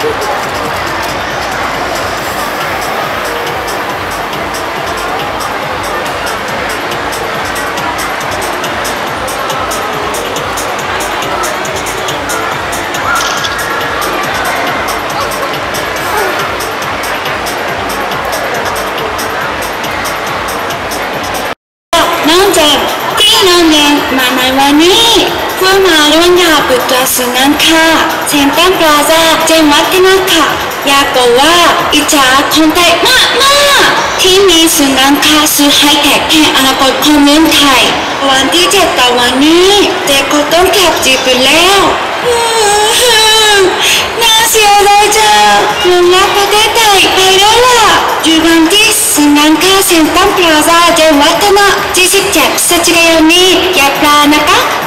南姐，今年妈妈为你。 เพื่อมาร่วมงาปิดตัวสินนั้นค่ะเซ็นทรัลพลาซ่าเจงวัฒนะค่ะอยากบอกว่าอิจฉาคนไทยมากมากที่มีสินนั้นค่ะซื้อไฮเทคแห่งอนาคตของเมืองไทย วันที่เจ็ดต่อวันนี้เด็กก็ต้องขับจีบไปแล้วอื้อหือน่าเสียดายจังลงรักประเทศไทยไปแล้วล่ะอยู่วันที่สินนั้นค่ะเซ็นทรัลพลาซ่าเจงวัฒนะ27พฤศจิกายนนี้อย่าพลาดนะ